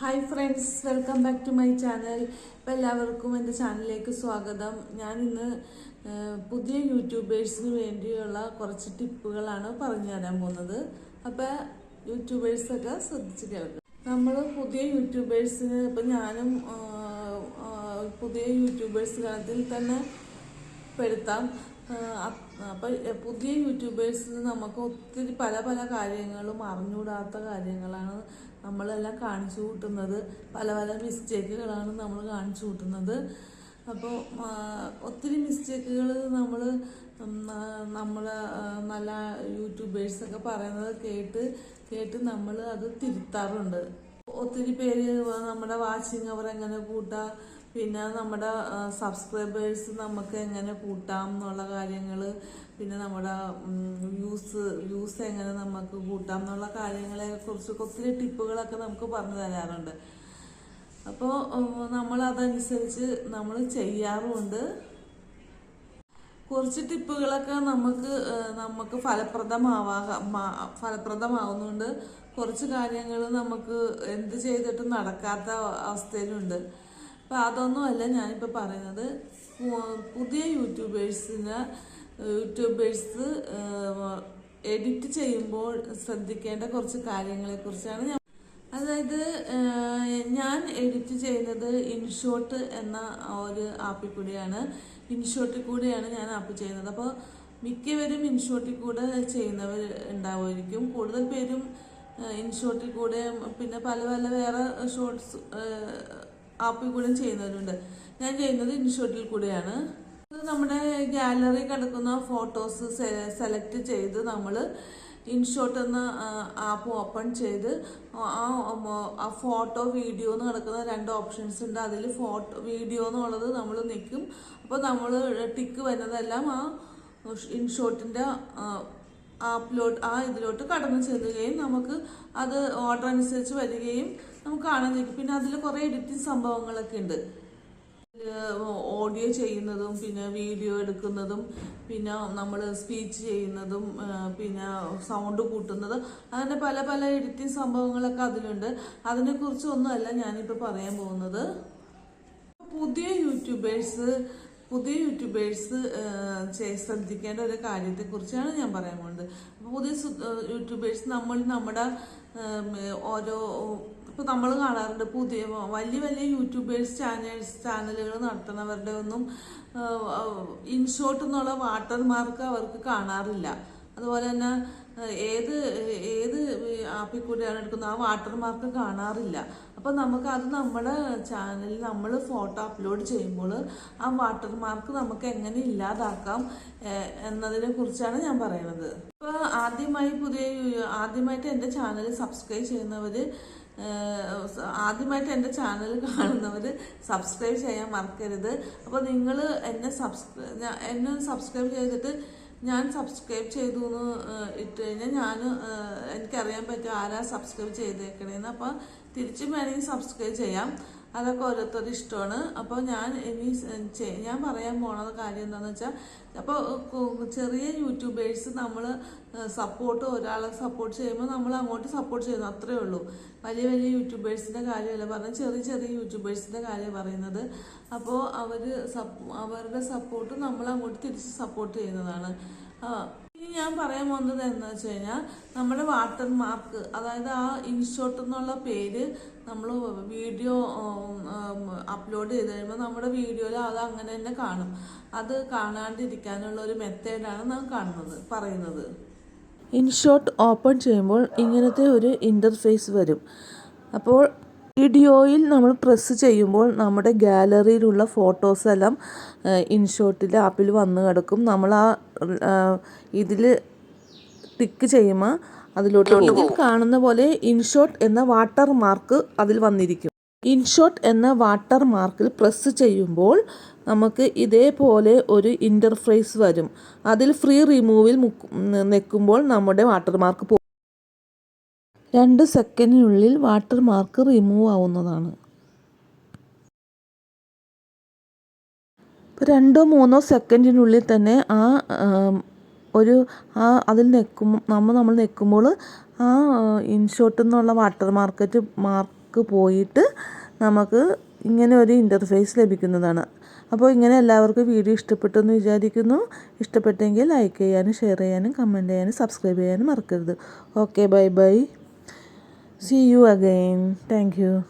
Hi friends welcome back to my channel അപ്പോൾ എല്ലാവർക്കും എന്റെ ചാനലിലേക്ക് സ്വാഗതം. ഞാൻ ഇന്ന് പുതിയ യൂട്യൂബേഴ്സിന് വേണ്ടിയുള്ള കുറച്ച് ടിപ്പുകളാണ് പറഞ്ഞു തരാൻ പോകുന്നത്. അപ്പോൾ യൂട്യൂബേഴ്സൊക്കെ ശ്രദ്ധിച്ച് കേൾക്കും നമ്മൾ പുതിയ യൂട്യൂബേഴ്സിന് ഇപ്പം ഞാനും പുതിയ യൂട്യൂബേഴ്സ് കാലത്തിൽ തന്നെ പെടുത്താം അപ്പം പുതിയ യൂട്യൂബേഴ്സ് നമുക്ക് ഒത്തിരി പല പല കാര്യങ്ങളും അറിഞ്ഞുകൂടാത്ത കാര്യങ്ങളാണ് നമ്മളെല്ലാം കാണിച്ചു കൂട്ടുന്നത്. പല പല മിസ്റ്റേക്കുകളാണ് നമ്മൾ കാണിച്ചു കൂട്ടുന്നത്. അപ്പോൾ ഒത്തിരി മിസ്റ്റേക്കുകൾ നമ്മൾ നമ്മൾ നല്ല യൂട്യൂബേഴ്സൊക്കെ പറയുന്നത് കേട്ട് കേട്ട് നമ്മൾ അത് തിരുത്താറുണ്ട്. ഒത്തിരി പേര് നമ്മുടെ വാച്ചിങ് അവർ എങ്ങനെ കൂട്ടാം പിന്നെ നമ്മുടെ സബ്സ്ക്രൈബേഴ്സ് നമുക്ക് എങ്ങനെ കൂട്ടാം എന്നുള്ള കാര്യങ്ങൾ പിന്നെ നമ്മുടെ വ്യൂസ് വ്യൂസ് എങ്ങനെ നമുക്ക് കൂട്ടാം എന്നുള്ള കാര്യങ്ങളെ കുറിച്ചൊക്കെ ഒത്തിരി ടിപ്പുകളൊക്കെ നമുക്ക് പറഞ്ഞു തരാറുണ്ട്. അപ്പോൾ നമ്മൾ അതനുസരിച്ച് നമ്മൾ ചെയ്യാറുമുണ്ട് കുറച്ച് ടിപ്പുകളൊക്കെ നമുക്ക് നമുക്ക് ഫലപ്രദമാവാ ഫലപ്രദമാവുന്നുണ്ട്. കുറച്ച് കാര്യങ്ങൾ നമുക്ക് എന്ത് ചെയ്തിട്ടും നടക്കാത്ത അവസ്ഥയിലുണ്ട്. അപ്പം അതൊന്നുമല്ല ഞാനിപ്പോൾ പറയുന്നത്. പുതിയ യൂട്യൂബേഴ്സിന് യൂട്യൂബേഴ്സ് എഡിറ്റ് ചെയ്യുമ്പോൾ ശ്രദ്ധിക്കേണ്ട കുറച്ച് കാര്യങ്ങളെക്കുറിച്ചാണ് ഞാൻ അതായത് ഞാൻ എഡിറ്റ് ചെയ്യുന്നത് ഇൻഷോട്ട് എന്ന ഒരു ആപ്പിൽ കൂടിയാണ്. ഇൻഷോട്ടിൽ കൂടിയാണ് ഞാൻ ആപ്പ് ചെയ്യുന്നത്. അപ്പോൾ മിക്കവരും ഇൻഷോട്ടിൽ കൂടെ ചെയ്യുന്നവർ ഉണ്ടാവുമായിരിക്കും. കൂടുതൽ പേരും ഇൻഷോട്ടിൽ കൂടെ പിന്നെ പല പല വേറെ ഷോർട്സ് ആപ്പിൽ കൂടെ ചെയ്യുന്നവരുണ്ട്. ഞാൻ ചെയ്യുന്നത് ഇൻഷോട്ടിൽ കൂടെയാണ്. നമ്മുടെ ഗാലറി കിടക്കുന്ന ഫോട്ടോസ് സെലക്ട് ചെയ്ത് നമ്മൾ ഇൻഷോട്ട് എന്ന ആപ്പ് ഓപ്പൺ ചെയ്ത് ആ ഫോട്ടോ വീഡിയോ എന്ന് കിടക്കുന്ന രണ്ട് ഓപ്ഷൻസ് ഉണ്ട്. അതിൽ ഫോട്ടോ വീഡിയോ എന്നുള്ളത് നമ്മൾ നിൽക്കും അപ്പോൾ നമ്മൾ ടിക്ക് വരുന്നതെല്ലാം ആ ഇൻഷോട്ടിന്റെ ആപ്പിലോട്ട് ആ ഇതിലോട്ട് കടന്നു ചെല്ലുകയും നമുക്ക് അത് ഓർഡർ അനുസരിച്ച് വരികയും നമുക്ക് കാണാൻ കഴിക്കും പിന്നെ അതിൽ കുറേ എഡിറ്റിംഗ് സംഭവങ്ങളൊക്കെ ഉണ്ട്. ഓഡിയോ ചെയ്യുന്നതും പിന്നെ വീഡിയോ എടുക്കുന്നതും പിന്നെ നമ്മൾ സ്പീച്ച് ചെയ്യുന്നതും പിന്നെ സൗണ്ട് കൂട്ടുന്നതും അങ്ങനെ പല പല എഡിറ്റിംഗ് സംഭവങ്ങളൊക്കെ അതിലുണ്ട്. അതിനെക്കുറിച്ചൊന്നുമല്ല ഞാനിപ്പോൾ പറയാൻ പോകുന്നത്. പുതിയ യൂട്യൂബേഴ്സ് പുതിയ യൂട്യൂബേഴ്സ് ശ്രദ്ധിക്കേണ്ട ഒരു കാര്യത്തെക്കുറിച്ചാണ് ഞാൻ പറയാൻ പോകുന്നത്. പുതിയ യൂട്യൂബേഴ്സ് നമ്മൾ നമ്മുടെ ഓരോ ഇപ്പോൾ നമ്മൾ കാണാറുണ്ട് പുതിയ വലിയ വലിയ യൂട്യൂബേഴ്സ് ചാനൽസ് ചാനലുകൾ നടത്തുന്നവരുടെ ഒന്നും ഇൻഷോട്ട് എന്നുള്ള വാട്ടർമാർക്ക് അവർക്ക് കാണാറില്ല. അതുപോലെ തന്നെ ഏത് ഏത് ആപ്പിൽ കൂടെയാണ് എടുക്കുന്നത് ആ വാട്ടർമാർക്ക് കാണാറില്ല. അപ്പോൾ നമുക്ക് അത് നമ്മുടെ ചാനലിൽ നമ്മൾ ഫോട്ടോ അപ്ലോഡ് ചെയ്യുമ്പോൾ ആ വാട്ടർമാർക്ക് നമുക്ക് എങ്ങനെ ഇല്ലാതാക്കാം എന്നതിനെ കുറിച്ചാണ് ഞാൻ പറയുന്നത്. ഇപ്പോൾ ആദ്യമായി പുതിയ ആദ്യമായിട്ട് എന്റെ ചാനൽ സബ്സ്ക്രൈബ് ചെയ്യുന്നവർ ആദ്യമായിട്ട് എന്റെ ചാനൽ കാണുന്നവർ സബ്സ്ക്രൈബ് ചെയ്യാൻ മറക്കരുത്. അപ്പോൾ നിങ്ങൾ എന്നെ സബ്സ്ക്രൈ എന്നെ സബ്സ്ക്രൈബ് ചെയ്തിട്ട് ഞാൻ സബ്സ്ക്രൈബ് ചെയ്തു എന്ന് ഇട്ട് കഴിഞ്ഞാൽ ഞാൻ എനിക്കറിയാൻ പറ്റും ആരാ സബ്സ്ക്രൈബ് ചെയ്തേക്കണേന്ന്. അപ്പോൾ തിരിച്ചും വേണമെങ്കിൽ സബ്സ്ക്രൈബ് ചെയ്യാം. അതൊക്കെ ഓരോരുത്തരുടെ ഇഷ്ടമാണ്. അപ്പോൾ ഞാൻ ഇനി ഞാൻ പറയാൻ പോണത് കാര്യം എന്താണെന്ന് വെച്ചാൽ അപ്പോൾ ചെറിയ യൂട്യൂബേഴ്സ് നമ്മൾ സപ്പോർട്ട് ഒരാളെ സപ്പോർട്ട് ചെയ്യുമ്പോൾ നമ്മൾ അങ്ങോട്ട് സപ്പോർട്ട് ചെയ്യുന്നു. അത്രേ ഉള്ളൂ. വലിയ വലിയ യൂട്യൂബേഴ്സിന്റെ കാര്യമല്ല പറഞ്ഞത്. ചെറിയ ചെറിയ യൂട്യൂബേഴ്സിന്റെ കാര്യം പറയുന്നത്. അപ്പോൾ അവർ അവരുടെ സപ്പോർട്ട് നമ്മൾ അങ്ങോട്ട് തിരിച്ച് സപ്പോർട്ട് ചെയ്യുന്നതാണ്. ആ ഇനി ഞാൻ പറയാൻ പോകുന്നത് എന്താ വെച്ച് കഴിഞ്ഞാൽ നമ്മുടെ വാട്ടർ മാർക്ക് അതായത് ആ ഇൻഷോട്ട് എന്നുള്ള പേര് നമ്മൾ വീഡിയോ അപ്ലോഡ് ചെയ്ത് കഴിയുമ്പോൾ നമ്മുടെ വീഡിയോയിൽ അത് അങ്ങനെ തന്നെ കാണും. അത് കാണാണ്ടിരിക്കാനുള്ള ഒരു മെത്തേഡാണ് നാം കാണുന്നത് പറയുന്നത്. ഇൻഷോട്ട് ഓപ്പൺ ചെയ്യുമ്പോൾ ഇങ്ങനത്തെ ഒരു ഇന്റർഫേസ് വരും. അപ്പോൾ വീഡിയോയിൽ നമ്മൾ പ്രസ് ചെയ്യുമ്പോൾ നമ്മുടെ ഗാലറിയിലുള്ള ഫോട്ടോസ് എല്ലാം ഇൻഷോട്ടിൽ ആപ്പിൽ വന്ന് കിടക്കും. നമ്മൾ ആ ഇതിൽ ടിക്ക് ചെയ്യുമ്പോൾ അതിലോട്ട് ഇതിൽ കാണുന്ന പോലെ ഇൻഷോട്ട് എന്ന വാട്ടർ മാർക്ക് അതിൽ വന്നിരിക്കും. ഇൻഷോട്ട് എന്ന വാട്ടർ മാർക്കിൽ പ്രസ് ചെയ്യുമ്പോൾ നമുക്ക് ഇതേപോലെ ഒരു ഇന്റർഫേസ് വരും. അതിൽ ഫ്രീ റിമൂവിൽ നിൽക്കുമ്പോൾ നമ്മുടെ വാട്ടർ മാർക്ക് രണ്ട് സെക്കൻഡിനുള്ളിൽ വാട്ടർ മാർക്ക് റിമൂവ് ആവുന്നതാണ്. ഇപ്പോൾ രണ്ടോ മൂന്നോ സെക്കൻഡിനുള്ളിൽ തന്നെ ആ ഒരു ആ അതിൽ നിൽക്കും നമ്മൾ നമ്മൾ നിൽക്കുമ്പോൾ ആ ഇൻഷോട്ടിൽ നിന്നുള്ള വാട്ടർ മാർക്കറ്റ് മാർക്ക് പോയിട്ട് നമുക്ക് ഇങ്ങനെ ഒരു ഇന്റർഫേസ് ലഭിക്കുന്നതാണ്. അപ്പോൾ ഇങ്ങനെ എല്ലാവർക്കും വീഡിയോ ഇഷ്ടപ്പെട്ടെന്ന് വിചാരിക്കുന്നു. ഇഷ്ടപ്പെട്ടെങ്കിൽ ലൈക്ക് ചെയ്യാനും ഷെയർ ചെയ്യാനും കമന്റ് ചെയ്യാനും സബ്സ്ക്രൈബ് ചെയ്യാനും മറക്കരുത്. Okay bye bye. See you again. Thank you.